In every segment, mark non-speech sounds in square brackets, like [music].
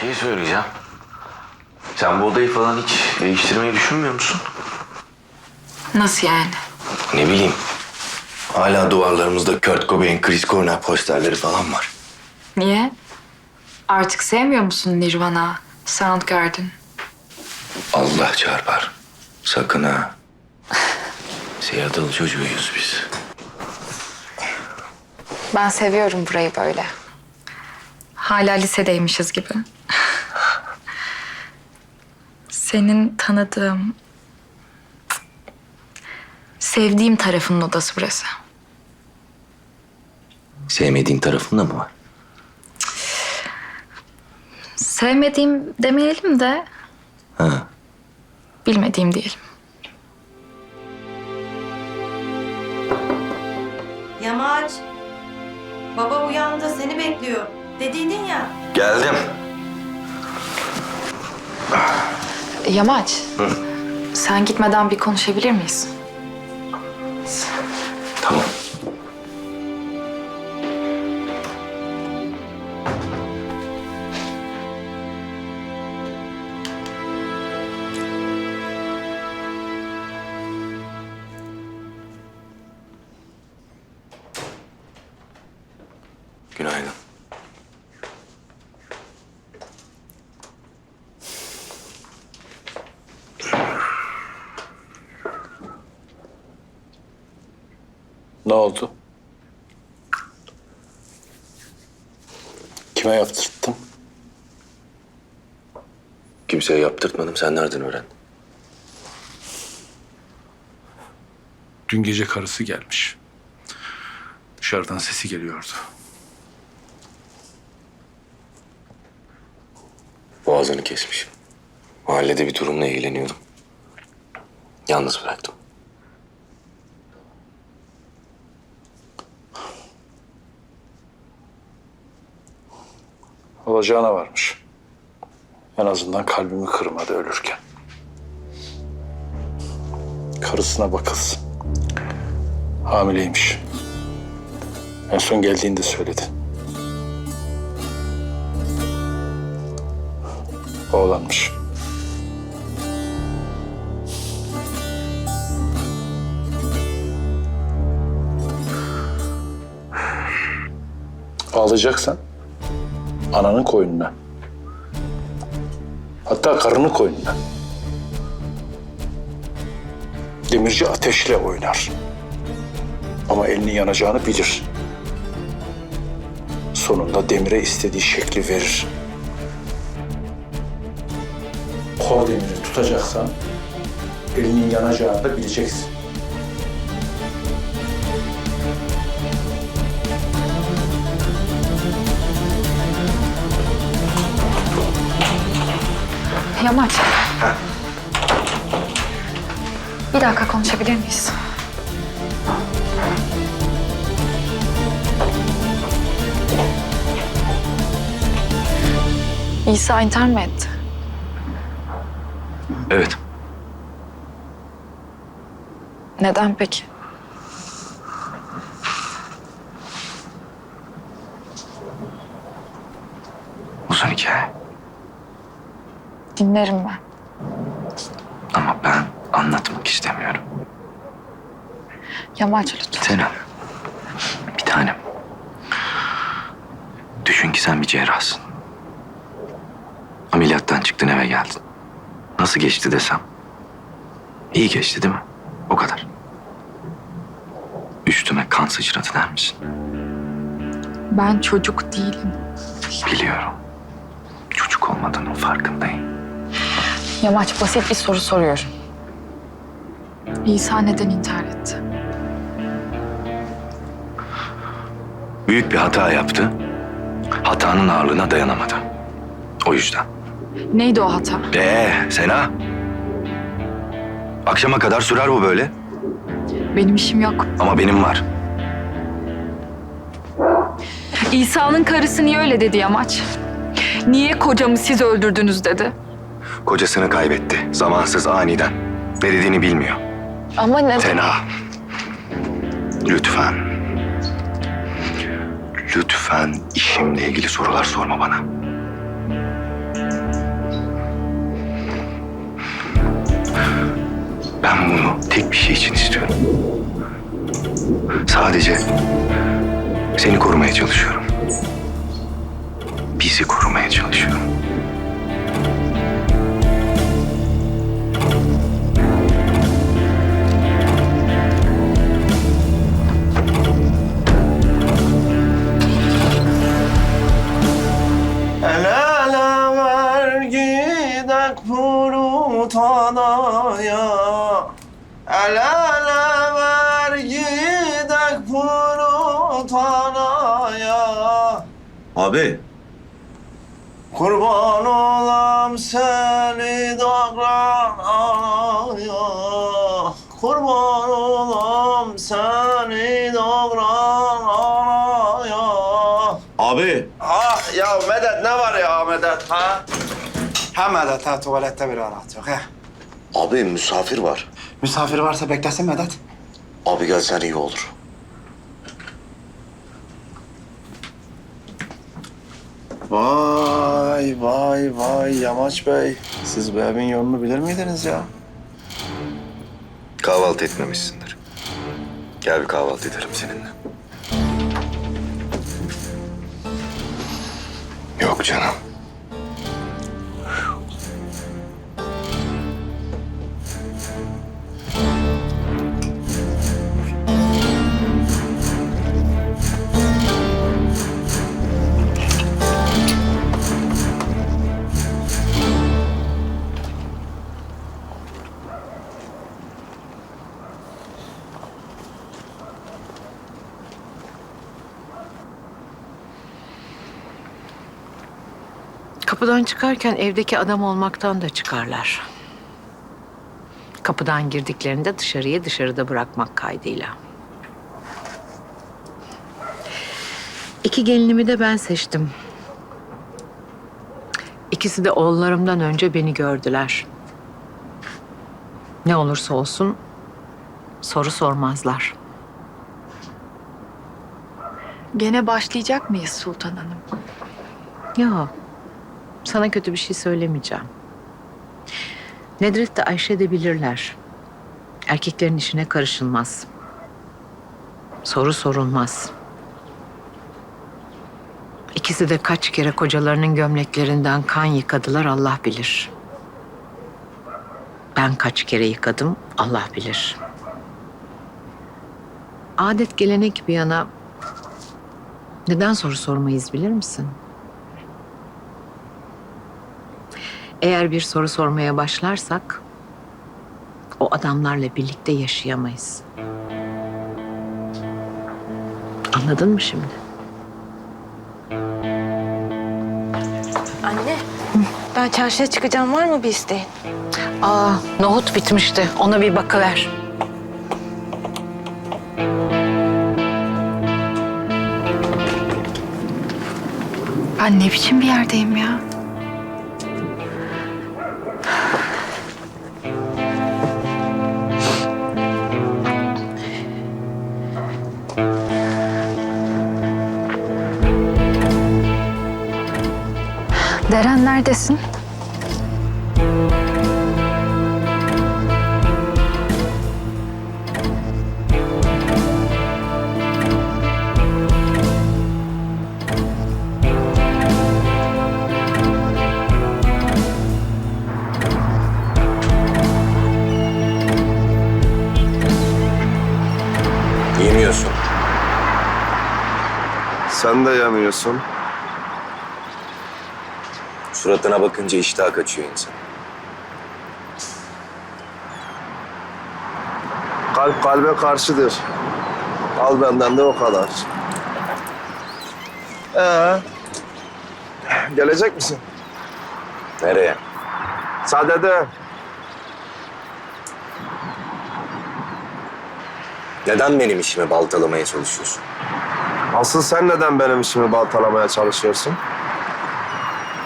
şey söyleyeceğim. Sen bu odayı falan hiç değiştirmeyi düşünmüyor musun? Nasıl yani? Ne bileyim. Hala duvarlarımızda Kurt Cobain, Chris Cornell posterleri falan var. Niye? Artık sevmiyor musun Nirvana, Soundgarden? Allah çarpar. Sakın ha. [laughs] Seattle çocuğuyuz biz. Ben seviyorum burayı böyle. Hala lisedeymişiz gibi. Senin tanıdığım, sevdiğim tarafının odası burası. Sevmediğin tarafında mı var? Sevmediğim demeyelim de Ha. bilmediğim diyelim. Yamaç. Baba uyandı seni bekliyor. Dediydin ya. Geldim. Yamaç, sen gitmeden bir konuşabilir miyiz? Tamam. Günaydın. Ne oldu? Kime yaptırttım? Kimseye yaptırtmadım. Sen nereden öğrendin? Dün gece karısı gelmiş. Dışarıdan sesi geliyordu. Boğazını kesmiş. Mahallede bir durumla ilgileniyordum. Yalnız bıraktım. Olacağına varmış. En azından kalbimi kırmadı ölürken. Karısına bakılsın. Hamileymiş. En son geldiğinde söyledi. Oğlanmış. Ağlayacaksan ananın koynuna. Hatta karının koynuna. Demirci ateşle oynar. Ama elinin yanacağını bilir. Sonunda demire istediği şekli verir. Kor demiri tutacaksan elinin yanacağını da bileceksin. Yamaç. Bir dakika konuşabilir miyiz? İsa intihar mı etti? Evet. Neden peki? Dinlerim ben. Ama ben anlatmak istemiyorum. Yamaç lütfen. Sena. Bir tanem. Düşün ki sen bir cerrahsın. Ameliyattan çıktın eve geldin. Nasıl geçti desem. İyi geçti değil mi? O kadar. Üstüme kan sıçradı der misin? Ben çocuk değilim. Biliyorum. Çocuk olmadığının farkındayım. Yamaç basit bir soru soruyorum. İsa neden intihar etti? Büyük bir hata yaptı. Hatanın ağırlığına dayanamadı. O yüzden. Neydi o hata? Ee, Sena. Akşama kadar sürer bu böyle. Benim işim yok. Ama benim var. İsa'nın karısı niye öyle dedi Yamaç? Niye kocamı siz öldürdünüz dedi. Kocasını kaybetti. Zamansız aniden. Ne dediğini bilmiyor. Ama ne... Tena. Lütfen. Lütfen işimle ilgili sorular sorma bana. Ben bunu tek bir şey için istiyorum. Sadece seni korumaya çalışıyorum. Bizi korumaya çalışıyorum. Purutanaya El ele ver gidek purutanaya Abi. Kurban olam seni dağlar anaya Kurban olam seni dağlar anaya Abi. Ha ya Medet ne var ya Medet ha? Medet ha tuvalette bir rahat yok ha. Abi misafir var. Misafir varsa beklesin Medet. Abi gelsen iyi olur. Vay vay vay Yamaç Bey. Siz bu evin yolunu bilir miydiniz ya? Kahvaltı etmemişsindir. Gel bir kahvaltı edelim seninle. Yok canım. Kapıdan çıkarken evdeki adam olmaktan da çıkarlar. Kapıdan girdiklerinde dışarıya dışarıda bırakmak kaydıyla. İki gelinimi de ben seçtim. İkisi de oğullarımdan önce beni gördüler. Ne olursa olsun soru sormazlar. Gene başlayacak mıyız Sultan Hanım? Ya sana kötü bir şey söylemeyeceğim. Nedret de Ayşe de bilirler. Erkeklerin işine karışılmaz. Soru sorulmaz. İkisi de kaç kere kocalarının gömleklerinden kan yıkadılar Allah bilir. Ben kaç kere yıkadım Allah bilir. Adet gelenek bir yana neden soru sormayız bilir misin? Eğer bir soru sormaya başlarsak o adamlarla birlikte yaşayamayız. Anladın mı şimdi? Anne, ben çarşıya çıkacağım. Var mı bir isteğin? Aa, nohut bitmişti. Ona bir bakıver. Ben ne biçim bir yerdeyim ya? Neredesin? Yemiyorsun. Sen de yemiyorsun. Suratına bakınca iştah kaçıyor insan. Kalp kalbe karşıdır. Al benden de o kadar. Ee, gelecek misin? Nereye? Sadede. Neden benim işimi baltalamaya çalışıyorsun? Asıl sen neden benim işimi baltalamaya çalışıyorsun?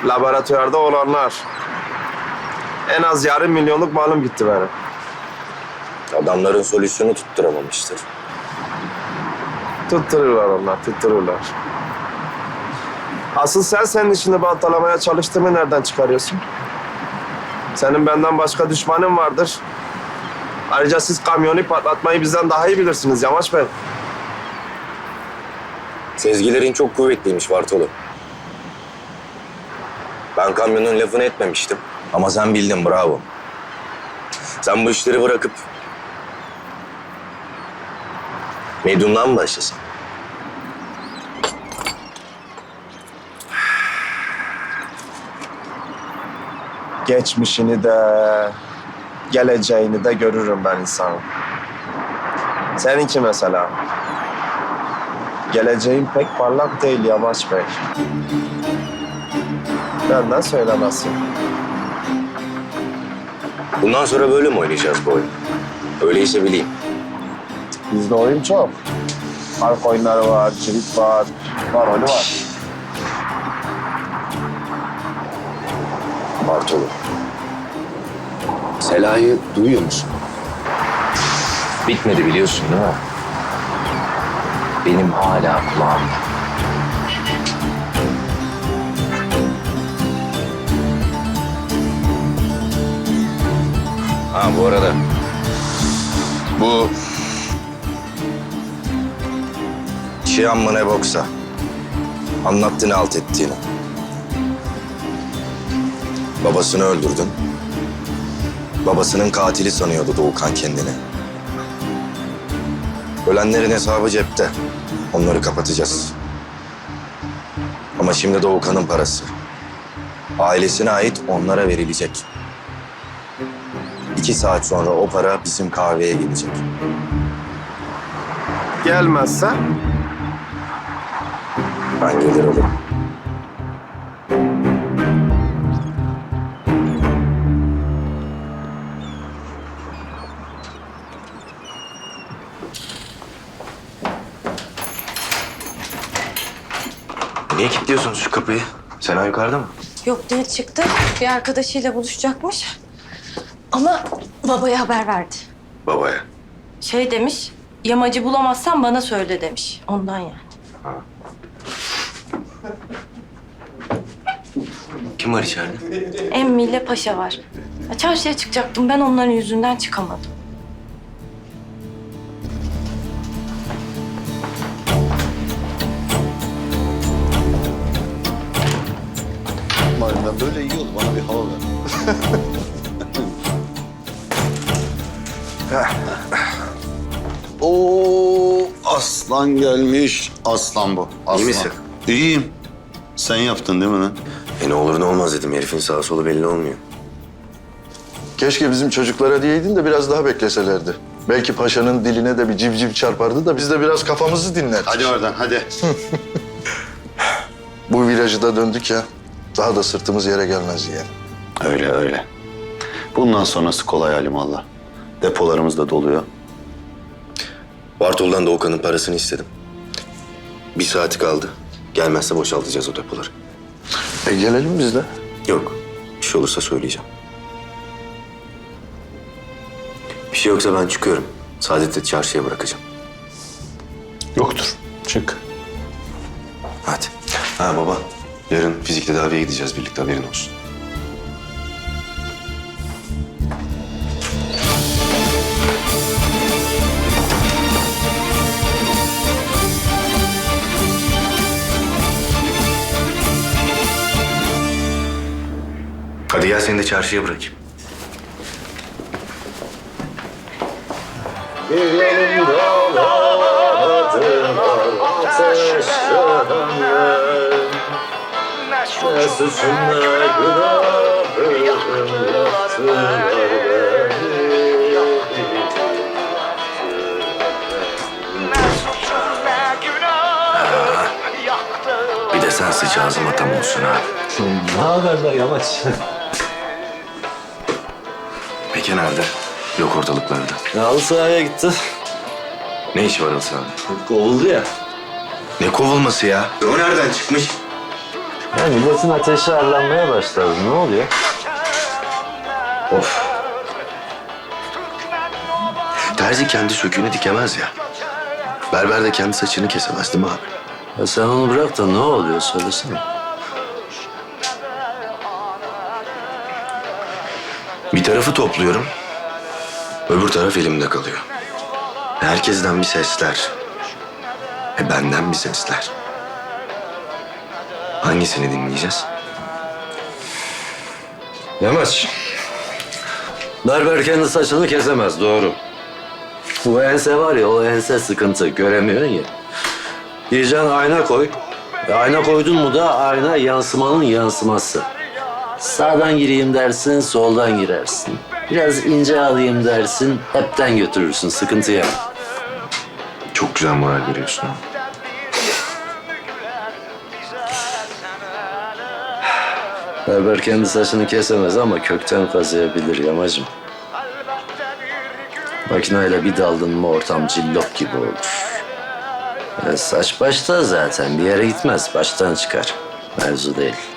Laboratuvarda olanlar. En az yarım milyonluk malım gitti benim. Adamların solüsyonu tutturamamıştır. Tuttururlar onlar, tuttururlar. Asıl sen senin işini baltalamaya çalıştığını nereden çıkarıyorsun? Senin benden başka düşmanın vardır. Ayrıca siz kamyonu patlatmayı bizden daha iyi bilirsiniz Yamaç Bey. Sezgilerin çok kuvvetliymiş Bartolo. Ben kamyonun lafını etmemiştim. Ama sen bildin bravo. Sen bu işleri bırakıp... Medyumdan mı başlasın? Geçmişini de, geleceğini de görürüm ben insanın. Seninki mesela. Geleceğin pek parlak değil Yamaç Bey. Benden söylemezsin. Bundan sonra böyle mi oynayacağız bu oyunu? Öyleyse bileyim. Bizde oyun çok. Halk oyunları var, cirit var, var oyunu var. Bartolo. Sela'yı duyuyor musun? Bitmedi biliyorsun değil mi? Benim hala kulağımda. Ha bu arada bu Çiyan mı ne boksa anlattı ne alt ettiğini. Babasını öldürdün. Babasının katili sanıyordu Doğukan kendini. Ölenlerin hesabı cepte. Onları kapatacağız. Ama şimdi Doğukan'ın parası. Ailesine ait onlara verilecek. İki saat sonra o para bizim kahveye gelecek. Gelmezse Ben gelir alırım. Niye kilitliyorsunuz şu kapıyı? Sena yukarıda mı? Yok değil çıktı. Bir arkadaşıyla buluşacakmış. Ama babaya haber verdi. Babaya. Şey demiş, yamacı bulamazsan bana söyle demiş. Ondan yani. Kim var içeride? Emmi ile Paşa var. Ya çarşıya çıkacaktım. Ben onların yüzünden çıkamadım. Oo, aslan gelmiş. Aslan bu. Aslan. İyi misin? İyiyim. Sen yaptın değil mi lan? E ne olur ne olmaz dedim. Herifin sağı solu belli olmuyor. Keşke bizim çocuklara diyeydin de biraz daha bekleselerdi. Belki paşanın diline de bir civciv çarpardı da biz de biraz kafamızı dinlerdik. Hadi oradan hadi. [laughs] Bu virajı da döndük ya. Daha da sırtımız yere gelmez yani. Öyle öyle. Bundan sonrası kolay Allah. Depolarımız da doluyor. Bartol'dan Doğukan'ın parasını istedim. Bir saati kaldı. Gelmezse boşaltacağız o depoları. E gelelim biz de. Yok. Bir şey olursa söyleyeceğim. Bir şey yoksa ben çıkıyorum. Saadet'i çarşıya bırakacağım. Yoktur. Çık. Hadi. Ha baba. Yarın fizik tedaviye gideceğiz birlikte haberin olsun. Hadi gel seni de çarşıya bırakayım. Bir de sen sıç ağzıma tam olsun ha. Ne haber lan yamaç? Peki nerede? Yok ortalıklarda. Ya halı sahaya gitti. Ne işi var Halı abi? Kovuldu ya. Ne kovulması ya? O nereden çıkmış? Ya milletin ateşi arlanmaya başladı. Ne oluyor? Of. Terzi kendi söküğünü dikemez ya. Berber de kendi saçını kesemez değil mi abi? Ya sen onu bırak da ne oluyor söylesene. Bir tarafı topluyorum. Öbür taraf elimde kalıyor. Herkesten bir sesler. E benden bir sesler. Hangisini dinleyeceğiz? Yamaç. Berber kendi saçını kesemez doğru. Bu ense var ya o ense sıkıntı göremiyorsun ya. Diyeceksin ayna koy. E, ayna koydun mu da ayna yansımanın yansıması. Sağdan gireyim dersin, soldan girersin. Biraz ince alayım dersin, hepten götürürsün. Sıkıntı yok. Çok güzel moral veriyorsun. ha. Berber kendi saçını kesemez ama kökten kazıyabilir yamacım. Makineyle bir daldın mı ortam cillop gibi olur. E, saç başta zaten bir yere gitmez. Baştan çıkar. Mevzu değil.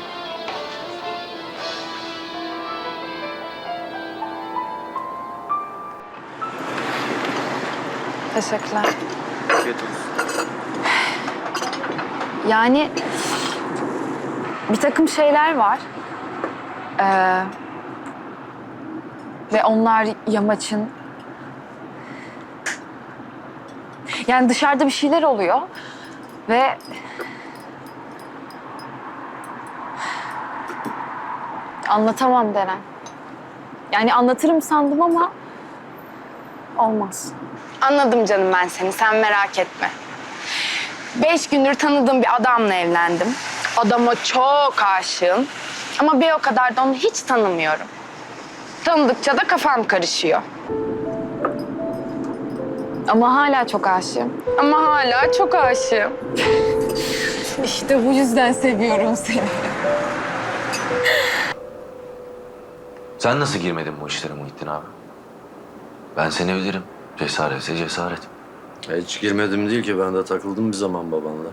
Teşekkürler. Yani bir takım şeyler var. Ee, ve onlar yamaçın... Yani dışarıda bir şeyler oluyor. Ve... Anlatamam Deren. Yani anlatırım sandım ama olmaz. Anladım canım ben seni. Sen merak etme. Beş gündür tanıdığım bir adamla evlendim. Adama çok aşığım. Ama bir o kadar da onu hiç tanımıyorum. Tanıdıkça da kafam karışıyor. Ama hala çok aşığım. Ama hala çok aşığım. [laughs] İşte bu yüzden seviyorum seni. Sen nasıl girmedin bu işlere Muhittin abi? Ben seni bilirim. Cesaretse cesaret. Hiç girmedim değil ki ben de takıldım bir zaman babanla.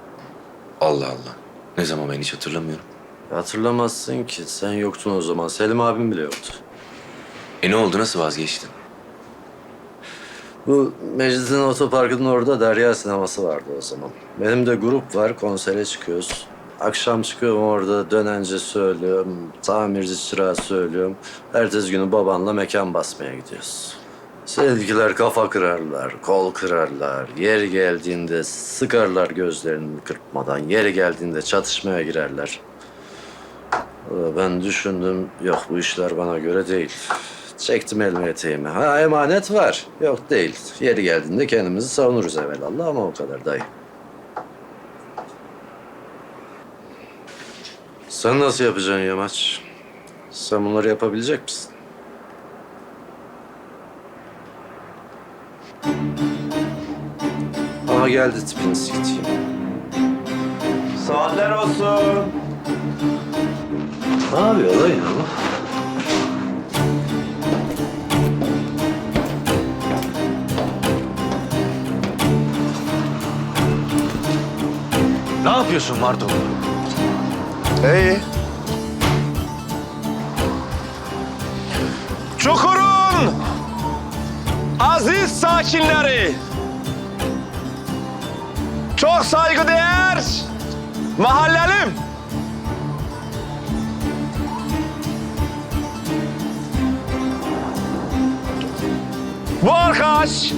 Allah Allah. Ne zaman ben hiç hatırlamıyorum. Hatırlamazsın ki sen yoktun o zaman. Selim abim bile yoktu. E ne oldu nasıl vazgeçtin? Bu Meclis'in otoparkının orada Derya sineması vardı o zaman. Benim de grup var, konsere çıkıyoruz. Akşam çıkıyorum orada dönence söylüyorum, tamirci çırağı söylüyorum. Ertesi günü babanla mekan basmaya gidiyoruz. Sevgiler kafa kırarlar, kol kırarlar. Yeri geldiğinde sıkarlar gözlerini kırpmadan. Yeri geldiğinde çatışmaya girerler. Valla Ben düşündüm, yok bu işler bana göre değil. Çektim elime eteğimi. Ha emanet var. Yok değil. Yeri geldiğinde kendimizi savunuruz evvelallah ama o kadar dayı. Sen nasıl yapacaksın Yamaç? Sen bunları yapabilecek misin? Geldi tipini siktiğim. Saatler olsun. Ne yapıyor lan ya? Ne yapıyorsun Marto? İyi. Çukurun aziz sakinleri. Çok saygıdeğer mahallelim. Bu arkadaş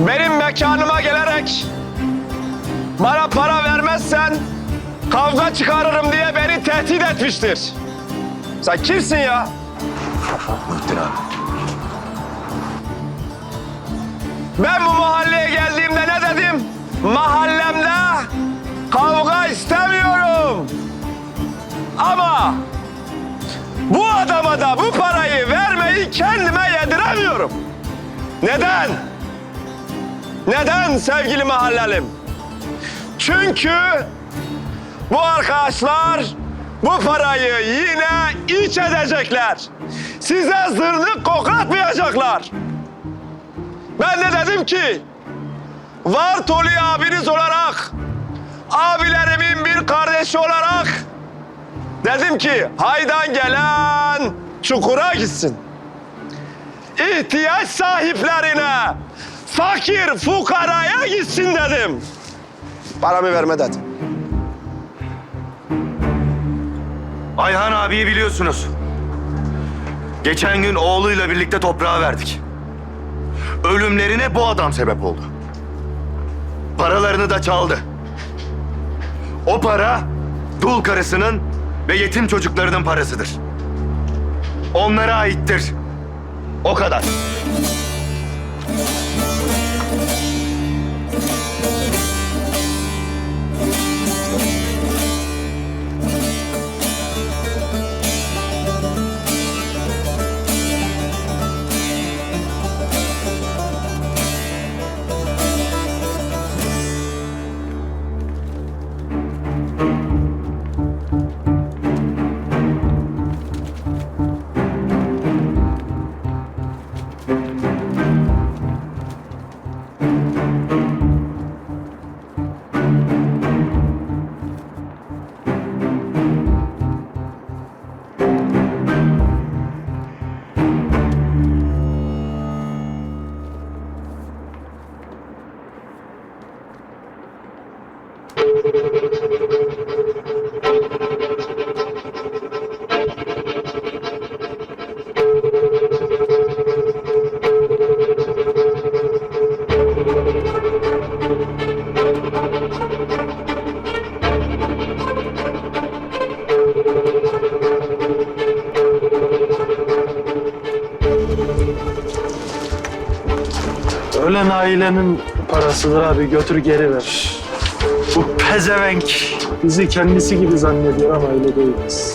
benim mekanıma gelerek bana para vermezsen kavga çıkarırım diye beni tehdit etmiştir. Sen kimsin ya? Muhittin abi. Ben bu mahalleye geldiğimde ne dedim? Mahallemde kavga istemiyorum. Ama bu adama da bu parayı vermeyi kendime yediremiyorum. Neden? Neden sevgili mahallelim? Çünkü bu arkadaşlar bu parayı yine iç edecekler. Size zırnık koklatmayacaklar. Ben de dedim ki, Vartoli abiniz olarak, abilerimin bir kardeşi olarak dedim ki haydan gelen çukura gitsin. İhtiyaç sahiplerine, fakir fukaraya gitsin dedim. Paramı verme dedim. Ayhan abiyi biliyorsunuz. Geçen gün oğluyla birlikte toprağa verdik. Ölümlerine bu adam sebep oldu. Paralarını da çaldı. O para dul karısının ve yetim çocuklarının parasıdır. Onlara aittir. O kadar. Ailenin parasıdır abi götür geri ver. Bu pezevenk bizi kendisi gibi zannediyor ama öyle değiliz.